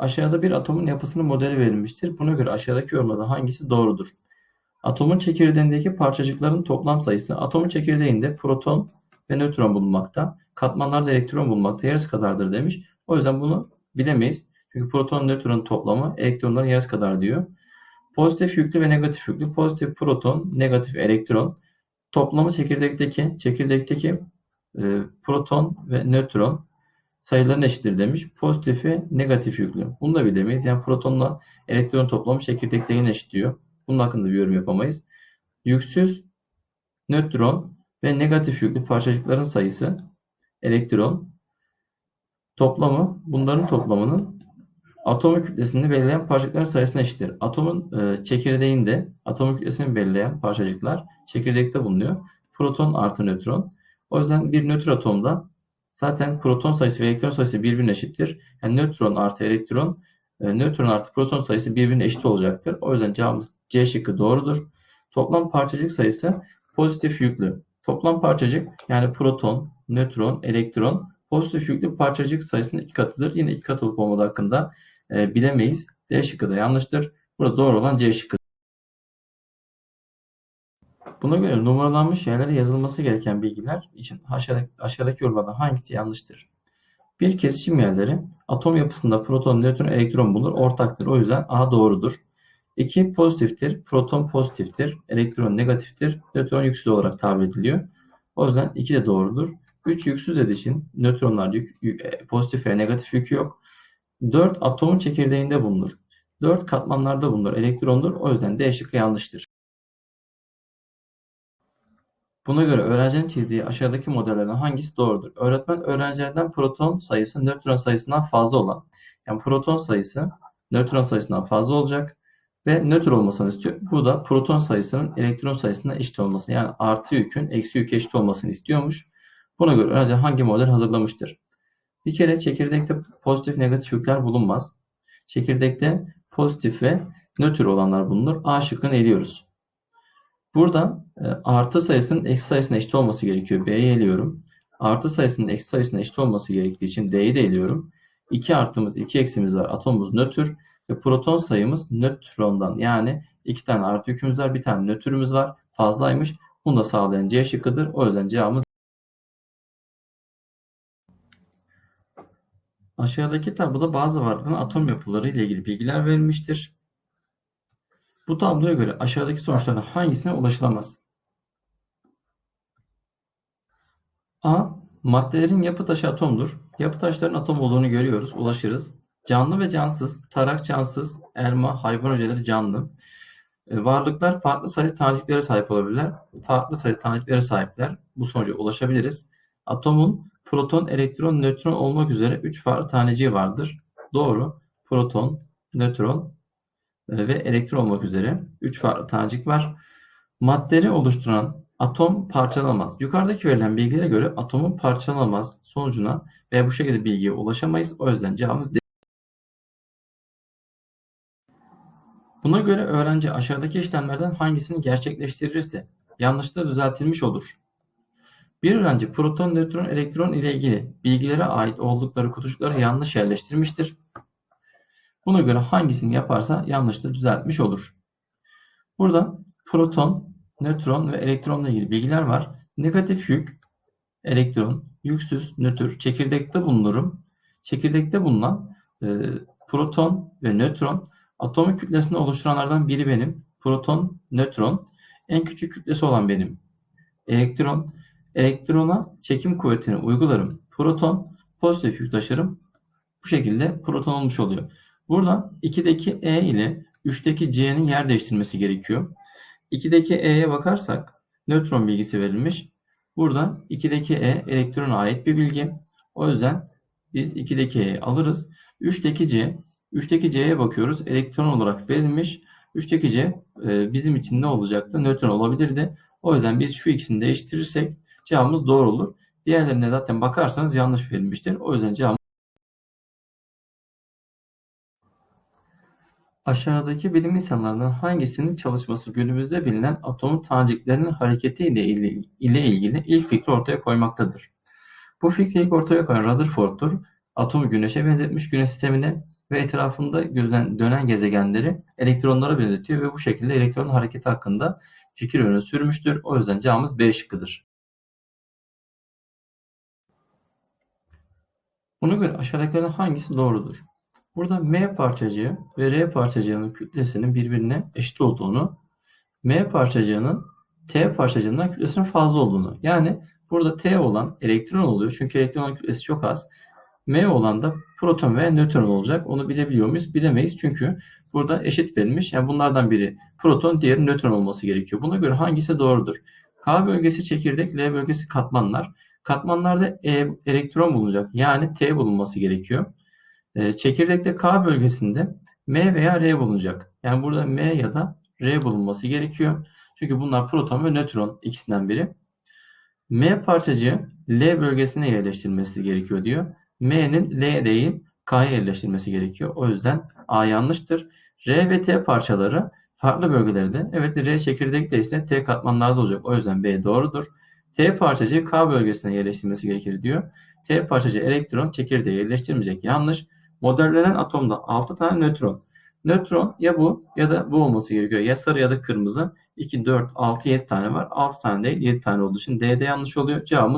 Aşağıda bir atomun yapısının modeli verilmiştir. Buna göre aşağıdaki yorumlardan hangisi doğrudur? Atomun çekirdeğindeki parçacıkların toplam sayısı atomun çekirdeğinde proton ve nötron bulunmakta. Katmanlarda elektron bulunmakta. Yarısı kadardır demiş. O yüzden bunu bilemeyiz. Çünkü proton nötron toplamı elektronların yarısı kadar diyor. Pozitif yüklü ve negatif yüklü. Pozitif proton, negatif elektron. Toplamı çekirdekteki çekirdekteki e, proton ve nötron sayıların eşittir demiş. Pozitif ve negatif yüklü. Bunu da bilemeyiz. Yani protonla elektron toplamı çekirdektekinin eşit. Bunun hakkında bir yorum yapamayız. Yüksüz nötron ve negatif yüklü parçacıkların sayısı elektron toplamı bunların toplamının atomun kütlesini belirleyen parçacıkların sayısına eşittir. Atomun e, çekirdeğinde atomun kütlesini belirleyen parçacıklar çekirdekte bulunuyor. Proton artı nötron. O yüzden bir nötr atomda zaten proton sayısı ve elektron sayısı birbirine eşittir. Yani nötron artı elektron, e, nötron artı proton sayısı birbirine eşit olacaktır. O yüzden cevabımız C şıkkı doğrudur. Toplam parçacık sayısı pozitif yüklü. Toplam parçacık yani proton, nötron, elektron pozitif yüklü parçacık sayısının iki katıdır. Yine iki katı olup olmadığı hakkında e, bilemeyiz. D şıkkı da yanlıştır. Burada doğru olan C şıkkı. Buna göre numaralanmış yerlere yazılması gereken bilgiler için aşağıdaki, aşağıdaki yorumlardan hangisi yanlıştır? Bir kesişim yerleri atom yapısında proton, nötron, elektron bulunur. Ortaktır. O yüzden A doğrudur. 2 pozitiftir. Proton pozitiftir. Elektron negatiftir. Nötron yüksüz olarak tabir ediliyor. O yüzden 2 de doğrudur. 3 yüksüz dediği için nötronlar yük, e, pozitif ve negatif yükü yok. 4 atomun çekirdeğinde bulunur. 4 katmanlarda bulunur. Elektrondur. O yüzden D şıkkı yanlıştır. Buna göre öğrencinin çizdiği aşağıdaki modellerden hangisi doğrudur? Öğretmen öğrencilerden proton sayısı nötron sayısından fazla olan, yani proton sayısı nötron sayısından fazla olacak ve nötr olmasını istiyor. Bu da proton sayısının elektron sayısına eşit olması, yani artı yükün eksi yük eşit olmasını istiyormuş. Buna göre öğrenci hangi model hazırlamıştır? Bir kere çekirdekte pozitif negatif yükler bulunmaz. Çekirdekte pozitif ve nötr olanlar bulunur. A şıkkını eliyoruz. Burada e, artı sayısının eksi sayısına eşit olması gerekiyor. B'yi eliyorum. Artı sayısının eksi sayısına eşit olması gerektiği için D'yi de eliyorum. 2 artımız 2 eksimiz var. Atomumuz nötr ve proton sayımız nötrondan yani 2 tane artı yükümüz var. Bir tane nötrümüz var. Fazlaymış. Bunu da sağlayan C şıkkıdır. O yüzden cevabımız Aşağıdaki tabloda bazı varlıkların atom yapıları ile ilgili bilgiler verilmiştir. Bu tabloya göre aşağıdaki sonuçlardan hangisine ulaşılamaz? A. Maddelerin yapı taşı atomdur. Yapı taşların atom olduğunu görüyoruz, ulaşırız. Canlı ve cansız, tarak cansız, elma, hayvan hücreleri canlı. E, varlıklar farklı sayı taneciklere sahip olabilirler. Farklı sayı taneciklere sahipler. Bu sonuca ulaşabiliriz. Atomun proton, elektron, nötron olmak üzere 3 farklı taneciği vardır. Doğru. Proton, nötron ve elektron olmak üzere 3 farklı tanecik var. Maddeleri oluşturan atom parçalanamaz. Yukarıdaki verilen bilgilere göre atomun parçalanamaz sonucuna veya bu şekilde bilgiye ulaşamayız. O yüzden cevabımız D. Buna göre öğrenci aşağıdaki işlemlerden hangisini gerçekleştirirse yanlışlıkla düzeltilmiş olur. Bir öğrenci proton, nötron, elektron ile ilgili bilgilere ait oldukları kutucukları yanlış yerleştirmiştir. Buna göre hangisini yaparsa yanlışlıkla düzeltmiş olur. Burada proton, nötron ve elektronla ilgili bilgiler var. Negatif yük, elektron, yüksüz, nötr, çekirdekte bulunurum. Çekirdekte bulunan e, proton ve nötron atomun kütlesini oluşturanlardan biri benim. Proton, nötron. En küçük kütlesi olan benim. Elektron. Elektrona çekim kuvvetini uygularım. Proton, pozitif yük taşırım. Bu şekilde proton olmuş oluyor. Burada 2'deki E ile 3'teki C'nin yer değiştirmesi gerekiyor. 2'deki E'ye bakarsak nötron bilgisi verilmiş. Burada 2'deki E elektrona ait bir bilgi. O yüzden biz 2'deki E'yi alırız. 3'teki C, 3'teki C'ye bakıyoruz. Elektron olarak verilmiş. 3'teki C e, bizim için ne olacaktı? Nötron olabilirdi. O yüzden biz şu ikisini değiştirirsek cevabımız doğru olur. Diğerlerine zaten bakarsanız yanlış verilmiştir. O yüzden cevabımız Aşağıdaki bilim insanlarından hangisinin çalışması günümüzde bilinen atomun taneciklerinin hareketi ile ilgili ilk fikri ortaya koymaktadır? Bu fikri ilk ortaya koyan Rutherford'dur. Atomu güneşe benzetmiş güneş sistemine ve etrafında dönen, dönen gezegenleri elektronlara benzetiyor ve bu şekilde elektronun hareketi hakkında fikir öne sürmüştür. O yüzden cevabımız B şıkkıdır. Buna göre aşağıdakilerden hangisi doğrudur? Burada M parçacığı ve R parçacığının kütlesinin birbirine eşit olduğunu, M parçacığının T parçacığından kütlesinin fazla olduğunu. Yani burada T olan elektron oluyor. Çünkü elektronun kütlesi çok az. M olan da proton ve nötron olacak. Onu bilebiliyor muyuz? Bilemeyiz. Çünkü burada eşit verilmiş. Yani bunlardan biri proton, diğeri nötron olması gerekiyor. Buna göre hangisi doğrudur? K bölgesi çekirdek, L bölgesi katmanlar. Katmanlarda e, elektron bulunacak. Yani T bulunması gerekiyor. E, çekirdekte K bölgesinde M veya R bulunacak. Yani burada M ya da R bulunması gerekiyor. Çünkü bunlar proton ve nötron ikisinden biri. M parçacığı L bölgesine yerleştirilmesi gerekiyor diyor. M'nin L değil K'ya yerleştirilmesi gerekiyor. O yüzden A yanlıştır. R ve T parçaları farklı bölgelerde. Evet R çekirdekte ise T katmanlarda olacak. O yüzden B doğrudur. T parçacığı K bölgesine yerleştirilmesi gerekir diyor. T parçacığı elektron çekirdeğe yerleştirilmeyecek. Yanlış. Modellenen atomda 6 tane nötron. Nötron ya bu ya da bu olması gerekiyor. Ya sarı ya da kırmızı. 2, 4, 6, 7 tane var. 6 tane değil 7 tane olduğu için D'de yanlış oluyor. Cevabımız